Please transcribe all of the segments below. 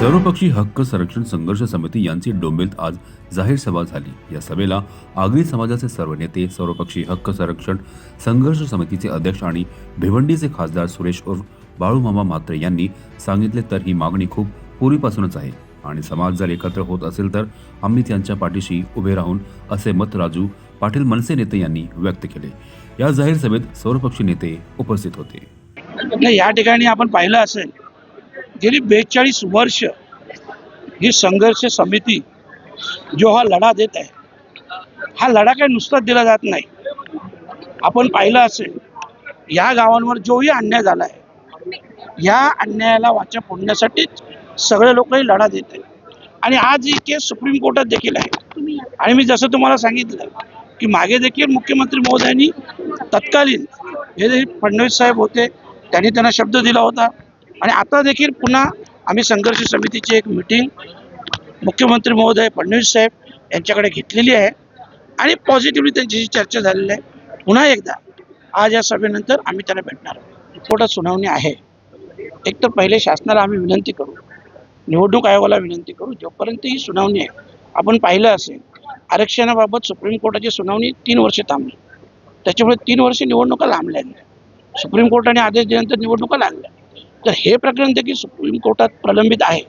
सर्वपक्षी हक्क संरक्षण संघर्ष समिती यांची डोंबिवलीत आज जाहीर सभा झाली. या सभेला आगरी समाजाचे सर्व नेते सर्वपक्षी हक्क संरक्षण संघर्ष समितीचे अध्यक्ष आणि भिवंडीचे खासदार सुरेश उर्फ बाळूमामा मात्रे यांनी सांगितले तर ही मागणी खूप पूर्वीपासूनच आहे. आणि समाज जर एकत्र होत असेल तर आम्ही त्यांच्या पाठीशी उभे राहून असे मत राजू पाटील मनसे नेते यांनी व्यक्त केले. या जाहीर सभेत सर्वपक्षी नेते उपस्थित होते. या ठिकाणी आपण पाहिलं असेल गेली बेचाळीस वर्ष ही संघर्ष समिती जो हा लढा देत आहे हा लढा काही नुसताच दिला जात नाही. आपण पाहिलं असेल या गावांवर जोही अन्याय झाला आहे या अन्यायाला वाचा फोडण्यासाठीच सगळे लोकही लढा देत आहेत. आणि आज ही केस सुप्रीम कोर्टात देखील आहे. आणि मी जसं तुम्हाला सांगितलं की मागे देखील मुख्यमंत्री महोदयांनी तत्कालीन हे फडणवीस साहेब होते त्यांनी त्यांना शब्द दिला होता. आणि आता देखील पुन्हा आम्ही संघर्ष समितीची एक मिटिंग मुख्यमंत्री महोदय फडणवीस साहेब यांच्याकडे घेतलेली आहे. आणि पॉझिटिव्हली त्यांच्याशी चर्चा झालेली आहे. पुन्हा एकदा आज या सभेनंतर आम्ही त्यांना भेटणार आहोत. कोर्टात सुनावणी आहे. एक तर पहिले शासनाला आम्ही विनंती करू. निवडणूक आयोगाला विनंती करू. जोपर्यंत ही सुनावणी आहे आपण पाहिलं असेल आरक्षणाबाबत सुप्रीम कोर्टाची सुनावणी तीन वर्षे थांबली. त्याच्यामुळे तीन वर्षे निवडणुका लांबल्या गेल्या सुप्रीम कोर्टाने आदेश दिल्यानंतर निवडणुका लागल्या. तर हे प्रकरण देखील सुप्रीम कोर्टात प्रलंबित आहे.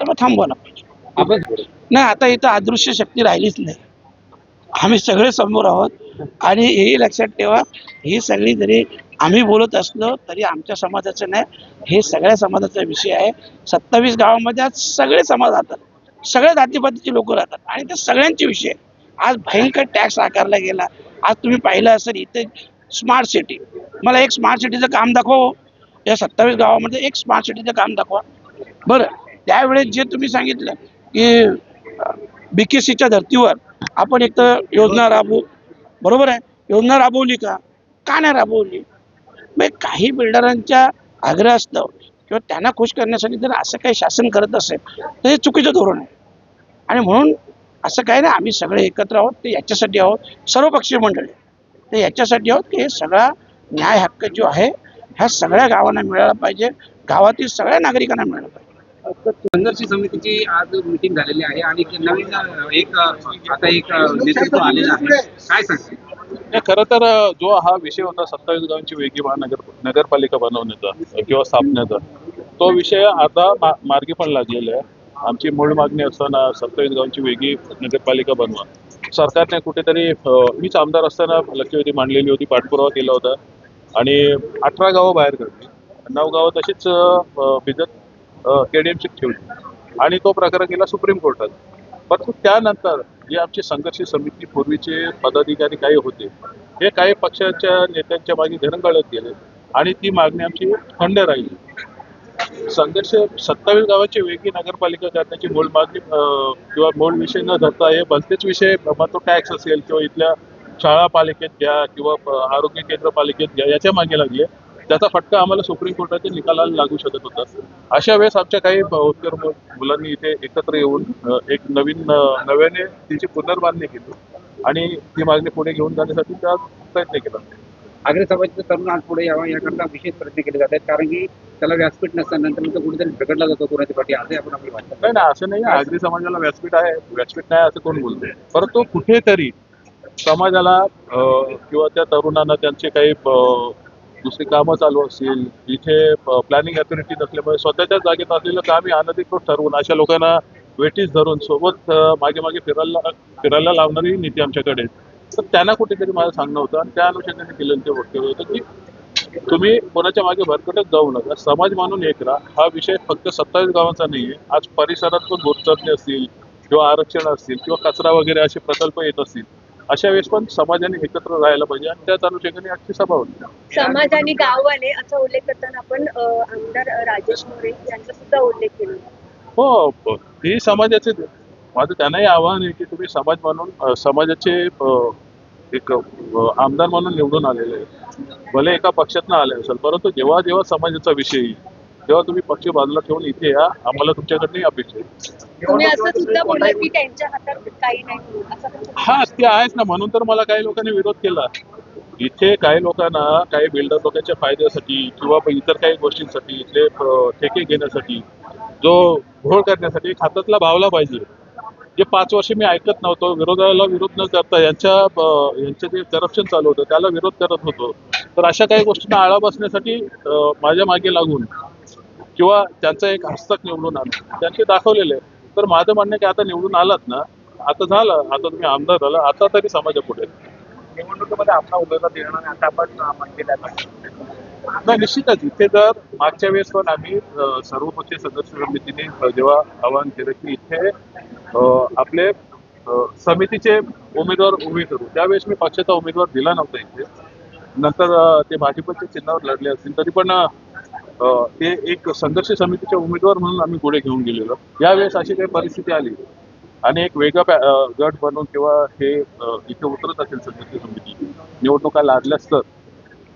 तर मग थांबवायला पाहिजे नाही आता इथं अदृश्य शक्ती राहिलीच नाही. आम्ही सगळे समोर आहोत आणि हेही लक्षात ठेवा ही सगळी जरी आम्ही बोलत असलो तरी आमच्या समाजाचं नाही. हे सगळ्या समाजाचा विषय आहे. सत्तावीस गावामध्ये आज सगळे समाज राहतात. सगळ्या जातीपातीचे लोक राहतात. आणि ते सगळ्यांचे विषय. आज भयंकर टॅक्स आकारला गेला. आज तुम्ही पाहिलं असेल इथे स्मार्ट सिटी. मला एक स्मार्ट सिटीचं काम दाखवा हो. या सत्तावीस गावामध्ये एक स्मार्ट सिटीचं काम दाखवा. बरं. त्यावेळेस जे तुम्ही सांगितलं की बी के सीच्या धर्तीवर आपण एक तर योजना राबवू. बरोबर आहे? योजना राबवली का? का नाही राबवली? मग काही बिल्डरांच्या आग्रह असतं किंवा त्यांना खुश करण्यासाठी जर असं काही शासन करत असेल तर हे चुकीचं धोरण आहे. आणि म्हणून असं काही नाही आम्ही सगळे एकत्र आहोत ते याच्यासाठी आहोत. सर्वपक्षीय मंडळी ते याच्यासाठी आहोत की हे सगळा न्याय हक्क जो आहे ह्या सगळ्या गावांना मिळाला पाहिजे. गावातील सगळ्या नागरिकांना मिळाला पाहिजे. संघर्ष समितीची आज मीटिंग झालेली आहे आणि नवीन एक आता एक नेतृत्व आलेलं आहे. काय सांगते खरं तर जो हा विषय होता सत्तावीस गावांची वेगळी महानगर नगरपालिका बनवण्याचा किंवा स्थापण्याचा तो विषय आता मार्गी पण लागलेला आहे. आमची मूळ मागणी असताना सत्तावीस गावांची वेगळी नगरपालिका बनवा. सरकारने कुठेतरी मीच आमदार असताना लक्षवेधी मांडलेली होती पाठपुरावा केला होता. आणि अठरा गावं बाहेर काढली नऊ गावं तशीच भिजत केडीएमसीत ठेवली. आणि तो प्रकार गेला सुप्रीम कोर्टात. परंतु त्यानंतर जे आमची संघर्ष समिती पूर्वीचे पदाधिकारी काही होते हे काही पक्षाच्या नेत्यांच्या मागे घरंगळत गेले आणि ती मागणी आमची खंड राहिली. संघर्ष सत्तावीस गावाची वेगळी नगरपालिका करण्याची मूळ मागणी किंवा मूळ विषय न धरता हे भलतेच विषय मग तो टॅक्स असेल किंवा इथल्या शाळा पालिकेत घ्या किंवा आरोग्य केंद्र पालिकेत घ्या याच्या मागे लागले त्याचा फटका आम्हाला सुप्रीम कोर्टाच्या निकालाला लागू शकत होता. अशा वेळेस आमच्या काही मु- मुलांनी इथे एकत्र येऊन एक नवीन नव्याने तिची पुनर्बांधणी केली. आणि ती मागणी पुढे घेऊन जाण्यासाठी त्या प्रयत्न केला. आग्रे समाजाचा तरुण आज पुढे यावा याकरता विशेष प्रयत्न केले जात आहेत कारण की त्याला व्यासपीठ नसल्यानंतर तो कुठेतरी प्रकटला जातो कोणाच्या पाठी असं आपण आपली नाही नाही असं नाही आगरी समाजाला व्यासपीठ आहे. व्यासपीठ नाही असं कोण बोलतंय. परंतु कुठेतरी समाजाला किंवा त्या तरुणांना त्यांचे काही दुसरी कामं चालू असतील इथे प्लॅनिंग अथॉरिटी नसल्यामुळे स्वतःच्या जागेत असलेलं काम अनधिकृत ठरवून अशा लोकांना वेटीस धरून सोबत मागे मागे फिरायला फिरायला लावणारी नीती आमच्याकडे तर त्यांना कुठेतरी मला सांगणं होतं आणि त्या अनुषंगाने केलेलं ते वक्तव्य होतं की तुम्ही कोणाच्या मागे भरकटत जाऊ नका. समाज मानून एक राहा. हा विषय फक्त सत्तावीस गावांचा नाही आहे आज परिसरात पण गोरचरणे असतील किंवा आरक्षण असतील किंवा कचरा वगैरे असे प्रकल्प येत असतील अशा वेळेस पण समाजाने एकत्र राहायला पाहिजे आणि त्याच अनुषंगाने आजची सभा होती. समाज आणि गाववाले असा उल्लेख करताना आपण आमदार राजेश मोरे यांचा सुद्धा उल्लेख केला. हो ही समाजाचे माझं त्यांनाही आव्हान आहे की तुम्ही समाज म्हणून समाजाचे एक आमदार म्हणून निवडून आलेले भले एका पक्षातनं आले असेल परंतु जेव्हा जेव्हा समाजाचा विषय येईल तेव्हा तुम्ही पक्ष बाजूला ठेवून इथे या आम्हाला तुमच्याकडनंही अपेक्षा आहे. तुम्ही असं सुद्धा बोलला की त्यांच्या हातात काही नाही असं हा ते आहेच ना. म्हणून तर मला काही लोकांनी विरोध केला. इथे काही लोकांना काही बिल्डर लोकांच्या फायद्यासाठी किंवा इतर काही गोष्टींसाठी इथले ठेके घेण्यासाठी जो घोळ करण्यासाठी हातातला भावला पाहिजे. जे पाच वर्ष मी ऐकत नव्हतो विरोधाला विरोध न करता यांच्या यांचे जे करप्शन चालू होतं त्याला विरोध करत होतो. तर अशा काही गोष्टींना आळा बसण्यासाठी माझ्या मागे लागून किंवा त्यांचं एक हस्तक निवडून आणून त्यांचे दाखवलेले. आहे. तर माझं म्हणणं की आता निवडून आलात ना आता झालं आता तुम्ही आमदार झाला आता तरी समाजापुढे निवडणुकीमध्ये आपला उमेदवार देणार नाही आता आपण नाही निश्चितच. इथे जर मागच्या वेळेस पण आम्ही सर्वपक्षीय सदस्य समितीने जेव्हा आवाहन केलं की इथे आपले समितीचे उमेदवार उभे करू. त्यावेळेस मी पक्षाचा उमेदवार दिला नव्हता इथे. नंतर ते भाजपच्या चिन्हावर लढले असतील तरी पण ते एक संघर्ष समितीचे उमेदवार म्हणून आम्ही पुढे घेऊन गेलेलो. यावेळेस अशी काही परिस्थिती आली. आणि एक वेगळा गट बनवून किंवा हे इथे उतरत असेल संघर्ष समिती निवडणुका लागल्यास तर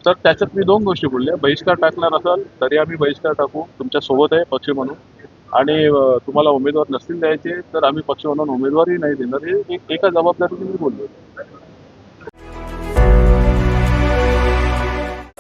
तर त्याच्यात मी दोन गोष्टी बोलल्या. बहिष्कार टाकणार असाल तरी आम्ही बहिष्कार टाकू. तुमच्यासोबत आहे पक्ष म्हणून. आणि तुम्हाला उमेदवार नसतील द्यायचे तर आम्ही पक्ष म्हणून उमेदवारही नाही देणार. हे एका जबाबदारीने मी बोललो.